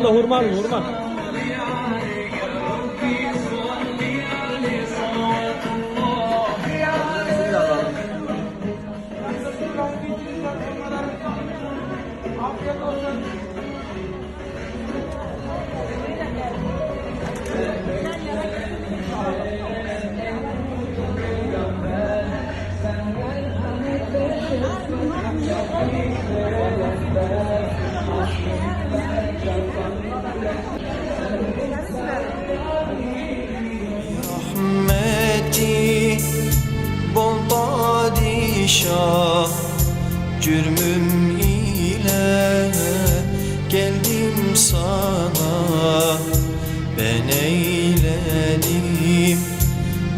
Abla hurma alın hurma. rahmeti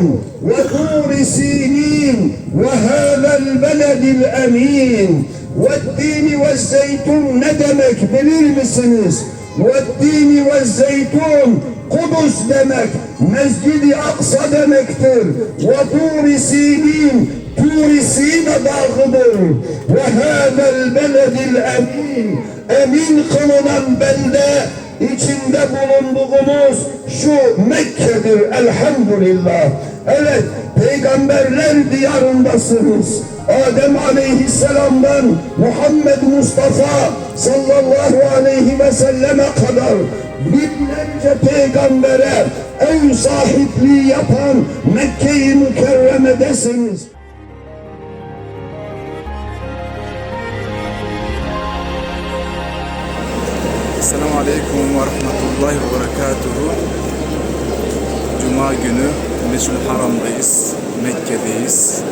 والزيتون وطور سينين وهذا البلد الأمين والتين والزيتون ندمك bilir misiniz? والتين والزيتون Kudüs demek, Mescid-i Aksa demektir. Ve Tur-i Sinin, Tur-i Sina dağıdır. Ve hâzel beledil emin, emin kılınan belde, içinde bulunduğumuz şu Mekke'dir elhamdülillah. Evet, peygamberler diyarındasınız. Adem aleyhisselamdan Muhammed Mustafa sallallahu aleyhi ve selleme kadar binlerce peygambere ev sahipliği yapan Mekke-i Mükerreme'desiniz. Selamun Aleyküm ve Rahmetullahi ve Berekatuhu. Cuma günü meşhur haramdayız, Mekke'deyiz.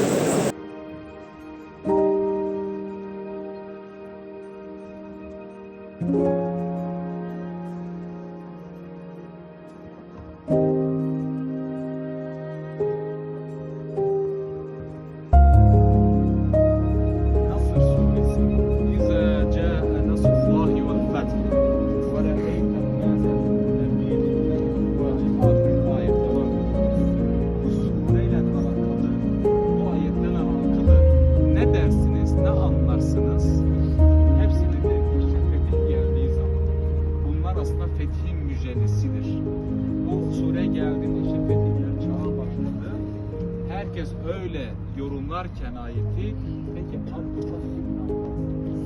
Yorumlarken ayeti peki Abdullah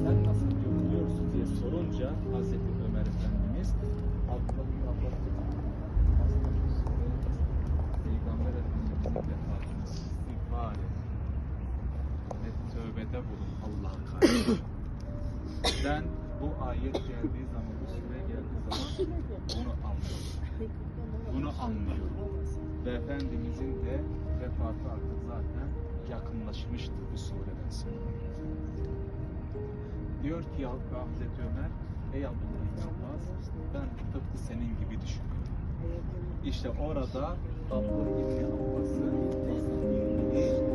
sen nasıl yorumluyorsun diye sorunca Hazreti Ömer Efendimiz Abdullah Peygamber Efendimiz'in vefatını istiğfar et ve tövbede bulun Allah'a karşı. ben bu ayet geldiği zaman, bu sure geldiği zaman bunu anlıyorum. Bunu anlıyorum. Ve Efendimizin de vefatı artık zaten yakınlaşmıştı bu sureden sonra. Diyor ki Hazreti Ömer, ey Abdullah Abbas, ben tıpkı senin gibi düşünüyorum. İşte orada ilmi alması, ilmini,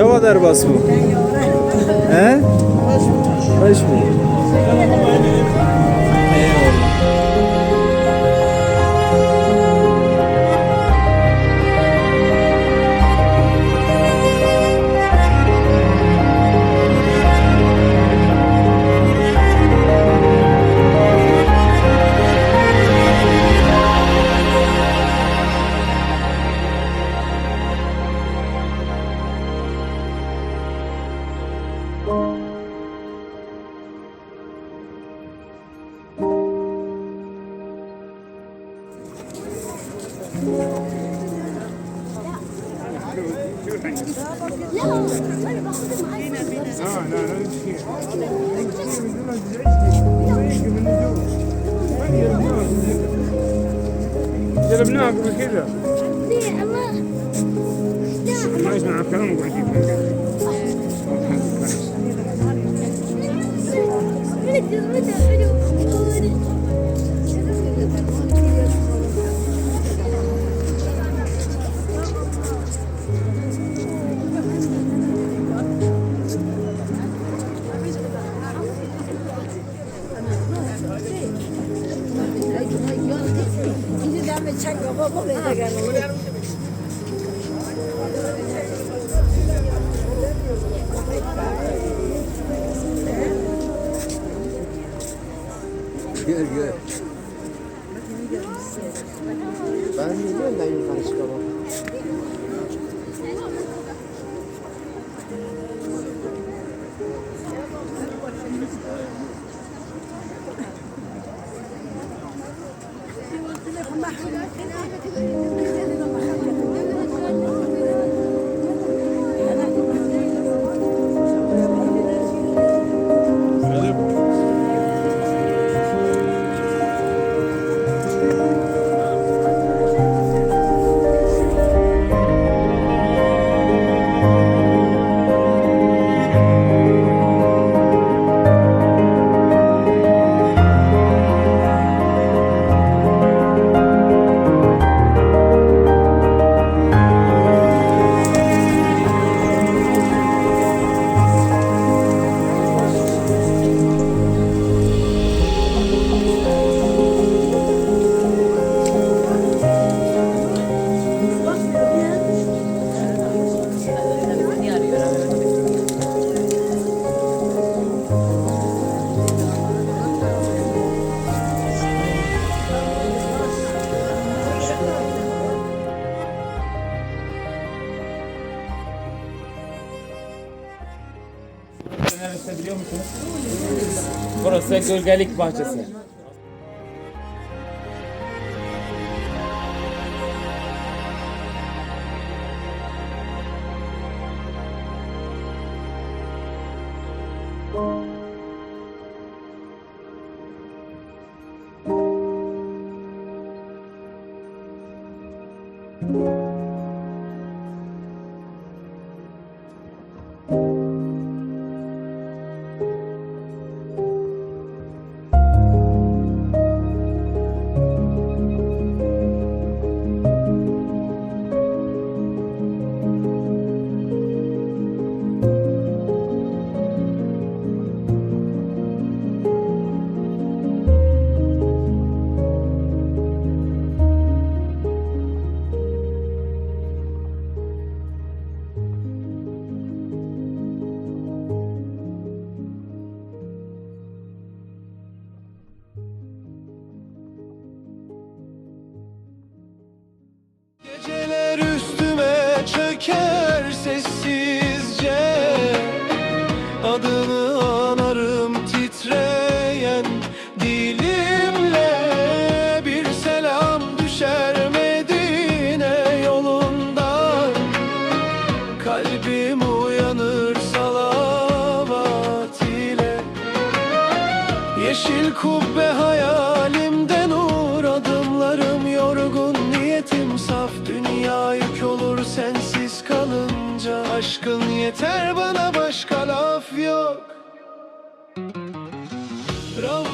Çava der bas bu. He? Hoş mu? جربناها قبل كذا Gel gel. Ben biliyorum ben yukarı çıkamam. Burası gölgelik bahçesi. Promo